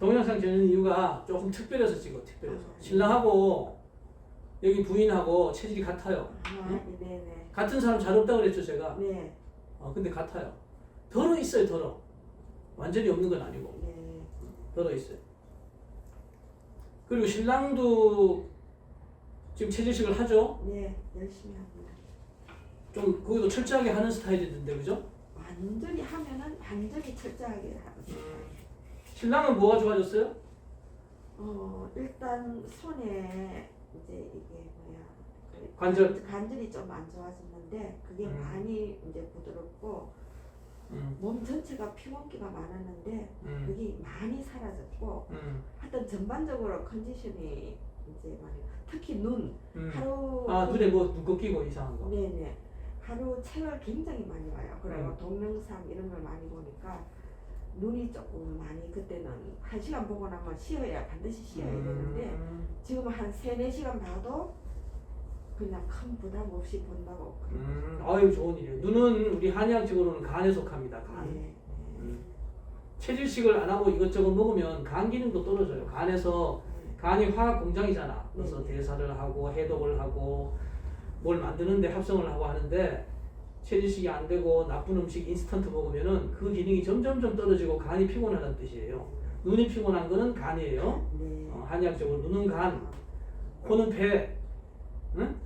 동영상 찍는 이유가 조금 특별해서 찍어 특별해서 아, 네. 신랑하고 여기 부인하고 체질이 같아요 아, 응? 네네. 같은 사람 잘 없다 그랬죠 제가 네. 어, 근데 같아요 덜어 있어요 덜어 완전히 없는 건 아니고 네. 덜어 있어요 그리고 신랑도 지금 체질식을 하죠 네. 열심히 합니다. 좀 거기도 철저하게 하는 스타일이던데 그죠? 완전히 하면은 완전히 철저하게 하거든요. 신랑은 뭐가 좋아졌어요? 어 일단 손에 이제 이게 뭐야 그 관절. 관절이 좀 안 좋아졌는데 그게 음. 많이 이제 부드럽고 음, 몸 전체가 피곤기가 많았는데 음, 그게 많이 사라졌고 음, 하여튼 전반적으로 컨디션이 이제 많이 특히 눈 음. 하루 아 눈에 뭐 눈곱 끼고 이상한 거 네네 하루 책을 굉장히 많이 봐요. 그리고 음. 동영상 이런 걸 많이 보니까 눈이 조금 많이 그때는 한 시간 보고 나면 쉬어야 반드시 쉬어야 되는데 음, 지금 한 세네 시간 봐도 그냥 큰 부담 없이 본다고. 음, 아유 좋은 일이에요 눈은 우리 한의학 적으로는 간에 속합니다 간 네. 음. 체질식을 안 하고 이것저것 먹으면 간 기능도 떨어져요 간에서 네. 간이 화학 공장이잖아 그래서 네. 대사를 하고 해독을 하고 뭘 만드는데 합성을 하고 하는데 체질식이 안 되고 나쁜 음식 인스턴트 먹으면은 그 기능이 점점점 떨어지고 간이 피곤하다는 뜻이에요 눈이 피곤한 거는 간이에요 네. 어, 한의학적으로 눈은 간, 코는 폐, 응?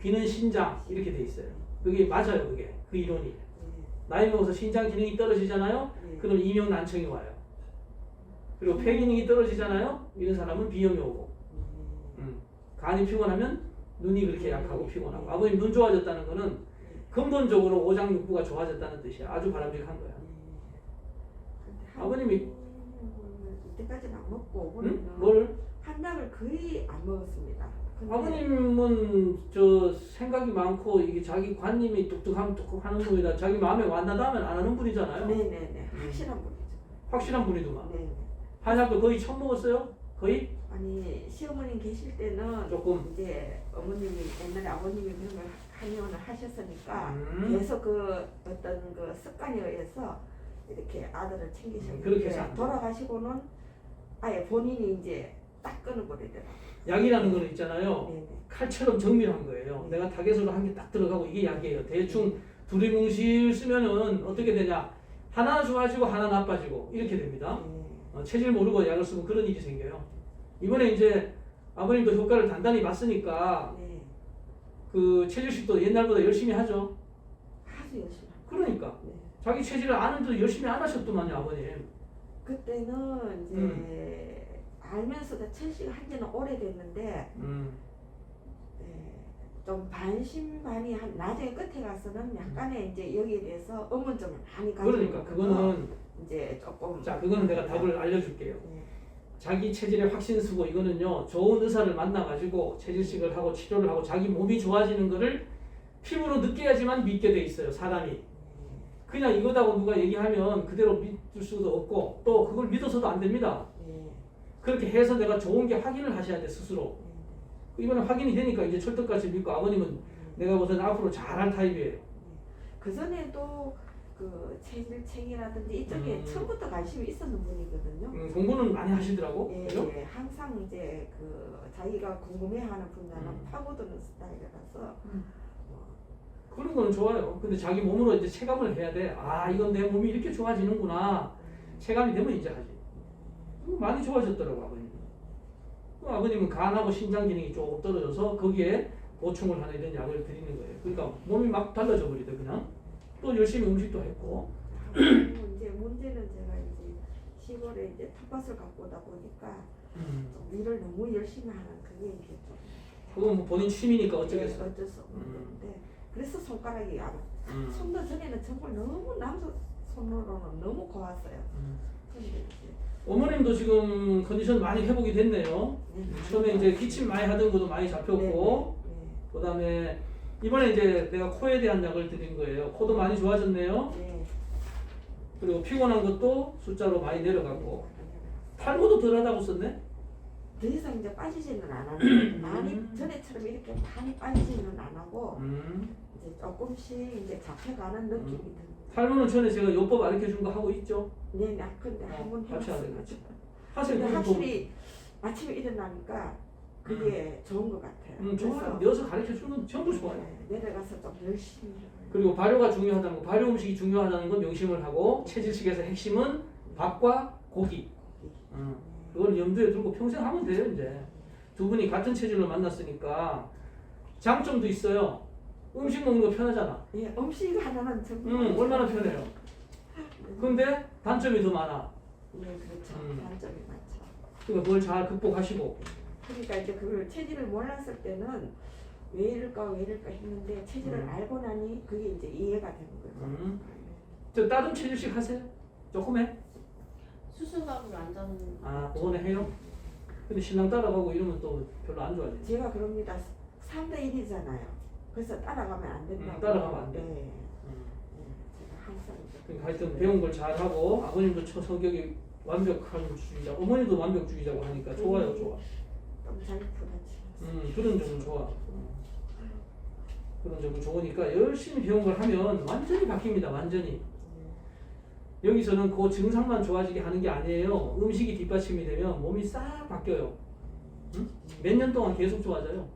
귀는 신장 이렇게 돼 있어요. 그게 맞아요, 그게 그 이론이. 네. 나이 먹어서 신장 기능이 떨어지잖아요. 네. 그럼 이명 난청이 와요. 그리고 폐 기능이 떨어지잖아요. 이런 사람은 비염이 오고. 네. 음. 간이 피곤하면 눈이 그렇게 약하고 피곤하고. 아버님 눈 좋아졌다는 거는 근본적으로 오장육부가 좋아졌다는 뜻이야. 아주 바람직한 거야. 근데 아버님이- 한- 이때까지는 안 먹고 응? 오늘은 뭘? 한약을 거의 안 먹었습니다. 근데 아버님은 저 생각이 많고 이게 자기 관님이 뚝뚝하면 뚝뚝하는 분이다. 자기 마음에 하면 안 하는 분이잖아요. 네네네 확실한 분이죠. 확실한 분이더만. 네네. 한약도 거의 처음 먹었어요? 거의? 아니 시어머님 계실 때는 조금. 이제 어머님이 옛날에 아버님이 그런 걸 한의원을 하셨으니까 음. 계속 그 어떤 그 습관에 의해서 이렇게 아들을 음, 챙기셨는데 안 돼. 돌아가시고는 아예 본인이 이제 딱 끊어버리더라고요. 약이라는 거는 있잖아요. 네네. 칼처럼 정밀한 거예요. 내가 타겟으로 한개딱 들어가고 이게 약이에요. 대충 두리뭉실 쓰면은 어떻게 되냐? 하나 좋아지고 하나 나빠지고 이렇게 됩니다. 네. 어, 체질 모르고 약을 쓰면 그런 일이 생겨요. 이번에 이제 아버님도 효과를 단단히 봤으니까 네. 그 체질식도 옛날보다 열심히 하죠. 아주 열심히. 그러니까 네. 자기 체질을 아는데도 열심히 안 하셨더만요, 아버님. 그때는 이제 음. 알면서도 철식 한 지는 오래됐는데 음. 예, 좀 반신반의 한 나중에 끝에 가서는 약간의 이제 여기에 대해서 의문점을 많이 가지고 그러니까 있거든요. 그거는 이제 조금 자 그거는 내가 답을 알려줄게요. 네. 자기 체질에 확신 쓰고 이거는요 좋은 의사를 만나가지고 체질식을 하고 치료를 하고 자기 몸이 좋아지는 거를 피부로 느껴야지만 믿게 돼 있어요 사람이. 그냥 이거다고 누가 얘기하면 그대로 믿을 수도 없고 또 그걸 믿어서도 안 됩니다. 네. 그렇게 해서 내가 좋은 게 확인을 하셔야 돼 스스로. 이번에 확인이 되니까 이제 철떡같이 믿고 아버님은 내가 보기엔 앞으로 잘할 타입이에요. 그 전에도 그 체질책이라든지 이쪽에 음. 처음부터 관심이 있었는 분이거든요. 음, 공부는 많이 하시더라고 예, 그죠? 예, 항상 이제 그 자기가 궁금해하는 분야는 음. 파고드는 스타일이라서 그런 거는 좋아요 근데 자기 몸으로 이제 체감을 해야 돼 아 이건 내 몸이 이렇게 좋아지는구나 체감이 되면 이제 하지. 음, 많이 좋아졌더라고 아버님. 그 아버님은 간하고 신장 기능이 조금 떨어져서 거기에 보충을 하는 이런 약을 드리는 거예요. 그러니까 몸이 막 달라져 버리대 그냥. 또 열심히 음식도 했고. 이제 문제는 제가 이제 시골에 이제 텃밭을 갖고 오다 보니까 음. 좀 일을 너무 열심히 하는 그게 이제 좀 그건 뭐 본인 취미니까 예, 어쩌겠어. 어쩔 수 없는 음. 건데 그래서 손가락이 안 음. 손도 전에는 정말 너무 남자 손으로는 너무 고왔어요. 음. 근데 이제 어머님도 지금 컨디션 많이 회복이 됐네요. 네, 처음에 이제 기침 많이 하던 것도 많이 잡혔고, 그다음에 이번에 이제 내가 코에 대한 약을 드린 거예요. 코도 많이 좋아졌네요. 네, 네. 그리고 피곤한 것도 숫자로 많이 내려갔고, 탈모도 덜하다고 썼네. 더 이상 이제 빠지지는 않았는데 많이 음. 전에처럼 이렇게 많이 빠지지는 안 하고 음. 이제 조금씩 이제 잡혀가는 느낌이 듭니다. 탈모는 전에 제가 요법 가르쳐 준거 하고 있죠. 네, 나 근데 어, 한번 같이 해봤어요. 하세요. 근데 그럼 또 확실히 아침에 일어나니까 그게 좋은 것 같아요. 음, 좋아요. 그래서 넣어서 가르쳐 주는 건 전부 좋아요. 네, 내려가서 좀 열심히. 그리고 발효가 중요하다는 거, 발효 음식이 중요하다는 건 명심을 하고 체질식에서 핵심은 밥과 고기. 음, 그걸 염두에 두고 평생 하면 돼요 이제. 두 분이 같은 체질로 만났으니까 장점도 있어요. 음식 먹는 거 편하잖아. 예, 음식 하나는 정말 음, 얼마나 편해요. 근데 단점이 더 많아. 네, 그렇죠. 음. 단점이 많죠. 그러니까 그걸 잘 극복하시고. 그러니까 이제 그걸 체질을 몰랐을 때는 왜 이럴까 왜 이럴까 했는데 체질을 음. 알고 나니 그게 이제 이해가 되는 거죠. 음. 저 다른 체질식 하세요? 조금 해? 수술하고 완전 아, 그거는 해요? 근데 신랑 따라가고 이러면 또 별로 안 좋아지. 제가 그럽니다. 3대 1이잖아요. 그래서 따라가면 안 된다고. 음, 따라가면 안 돼. 네. 음. 네, 제가 항상 이제 그러니까 하여튼 배운 걸 잘하고 아버님도 처 성격이 완벽한 주의자, 어머니도 완벽주의자고 하니까 좋아요, 좋아. 음, 그런 점은 좋아. 음. 그런 점은 좋으니까 열심히 배운 걸 하면 완전히 바뀝니다, 완전히. 여기서는 그 증상만 좋아지게 하는 게 아니에요. 음식이 뒷받침이 되면 몸이 싹 바뀌어요. 몇년 동안 계속 좋아져요.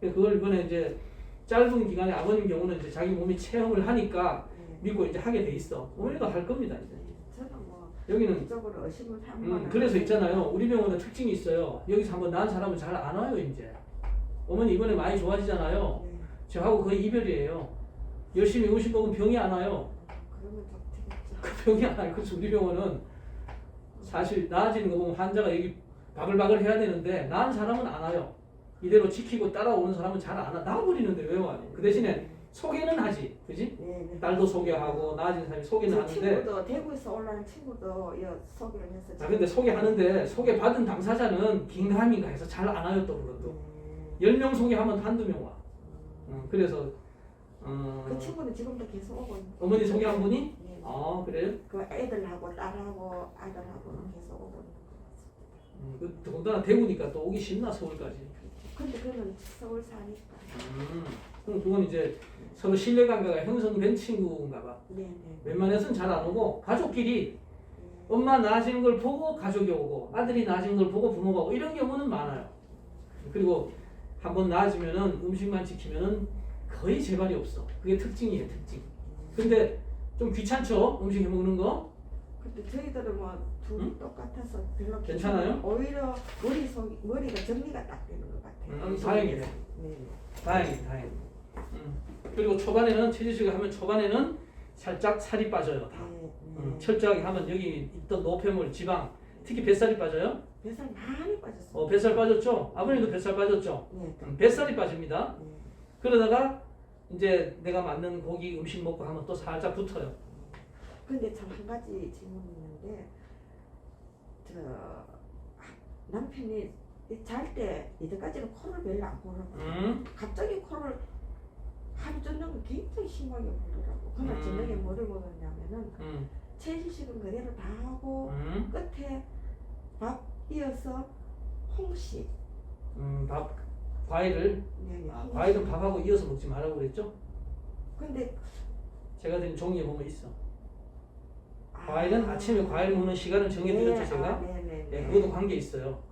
그걸 이번에 이제 짧은 기간에 아버님 경우는 이제 자기 몸이 체험을 하니까 네. 믿고 이제 하게 돼 있어. 어머니도 할 겁니다, 이제. 여기는 이쪽으로 의심을 한 음, 거는 그래서 있잖아요. 우리 병원은 특징이 있어요. 여기서 한번 낳은 사람은 잘 안 와요, 이제. 어머니 이번에 많이 좋아지잖아요. 네. 저하고 거의 이별이에요. 열심히 음식 먹으면 병이 안 와요. 그러면 좀 되겠죠. 그 병이 안 와요. 그래서 우리 병원은 사실 나아지는 거 보면 환자가 여기 바글바글 해야 되는데 나은 사람은 안 와요. 이대로 지키고 따라오는 사람은 잘 안 와. 나와버리는데 왜 와요? 그 대신에 소개는 하지. 그지? 네, 네. 딸도 소개하고 나아진 사람이 소개는 저 하는데 친구도 대구에서 올라온 친구도 이 소개를 해서 아 근데 소개하는데 소개받은 당사자는 긴가민가 해서 잘 안 와요 또 그것도. 음, 10명 소개하면 한두 명 와. 어, 그래서 어, 그 친구는 지금도 계속 오고 있는 어머니 소개한 분이? 네. 아 그래요? 그 애들하고 딸하고 아들하고 계속 오고 있는 거 음, 그 더군다나 대구니까 또 오기 쉽나 서울까지. 근데 그는 서울 사니까 음, 그럼 그건 이제 서로 신뢰관계가 형성된 친구인가 봐. 네네 웬만해서는 잘 안 오고 가족끼리 엄마 나아지는 걸 보고 가족이 오고 아들이 나아지는 걸 보고 부모가 오고 이런 경우는 많아요. 그리고 한번 나아지면은 음식만 지키면은 거의 재발이 없어. 그게 특징이에요, 특징. 근데 좀 귀찮죠? 음식 해 먹는 거? 근데 저희들은 뭐 둘이 응? 똑같아서 별로 괜찮아요? 오히려 머릿속 머리가 정리가 딱 되는 것 같아요 음, 다행이네. 네. 다행이 다행. 음. 그리고 초반에는 체질식을 하면 초반에는 살짝 살이 빠져요. 다. 네, 음, 네. 철저하게 하면 여기 있던 노폐물, 지방, 특히 뱃살이 빠져요. 뱃살 많이 빠졌어요. 어, 뱃살 빠졌죠? 아버님도 뱃살 빠졌죠? 네. 음, 뱃살이 빠집니다. 네. 그러다가 이제 내가 맞는 고기 음식 먹고 하면 또 살짝 붙어요. 근데 참 한 가지 질문이 있는데 저 남편이 잘 때 이때까지는 코를 별로 안 보라고 음, 갑자기 코를 하루 저녁에 굉장히 심하게 보더라고. 그날 음. 저녁에 뭐를 먹었냐면은 음, 채식식은 그대로 다 하고 음, 끝에 밥 이어서 홍시. 음, 밥, 과일을, 네네. 아, 홍시. 과일은 밥하고 이어서 먹지 말라고 그랬죠? 근데 제가 드린 종이에 보면 있어. 아, 과일은 아침에 과일 먹는 시간을 정해드렸죠, 네, 제가? 아, 네네. 예, 그것도 관계 있어요.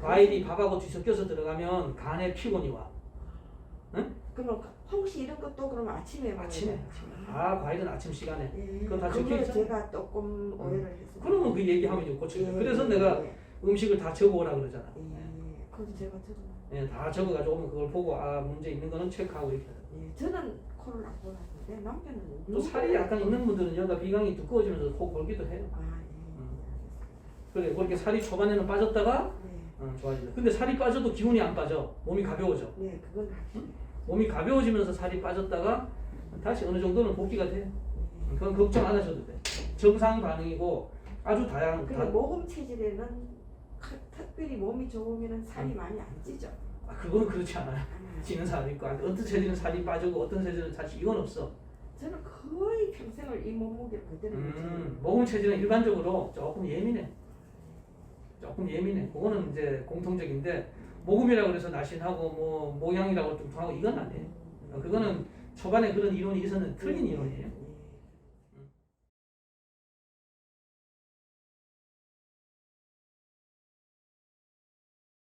아, 과일이 밥하고 뒤섞여서 들어가면 간에 피곤이 와. 그럼 홍시 이런 것도 그럼 아침에 아침에. 아, 과일은 아침 시간에. 예, 그건 다 그걸 적혀 있잖아요. 제가 조금 오해를 했어요. 그러면 그 얘기하면 고쳐요. 예, 그래서 예, 내가 예, 음식을 다 적어오라 그러잖아. 예, 그건 제가 적어놔. 예, 다 적어가지고 오면 그걸 보고 아 문제 있는 거는 체크하고 이렇게. 예, 저는 코를 안 골았는데 남편은 또 살이 약간 있는 분들은 여기가 비강이 두꺼워지면서 코 골기도 해요. 아 음. 그래 그렇게 살이 초반에는 빠졌다가 예, 네, 음, 좋아지죠. 근데 살이 빠져도 기운이 안 빠져. 몸이 가벼워져. 네, 그건 확실히. 몸이 가벼워지면서 살이 빠졌다가 다시 어느 정도는 복귀가 돼. 음, 그건 걱정 안 하셔도 돼. 정상 반응이고 아주 다양한 그리고 다, 모금 체질에는 크- 특별히 몸이 좋으면 살이 많이 안 찌죠. 아, 그건 그렇지 않아요. 아, 찌는 살이 있고 어떤 체질은 살이 빠지고 어떤 체질은 사실 이건 없어. 저는 거의 평생을 이 몸무게를 그대로 음. 모금 체질은 일반적으로 조금 예민해. 조금 예민해. 그거는 이제 공통적인데 모금이라고 그래서 날씬하고 뭐 모양이라고 뚱뚱하고 이건 아니에요. 어, 그거는 초반에 그런 이론이 있었는데 틀린 예, 이론이에요. 예,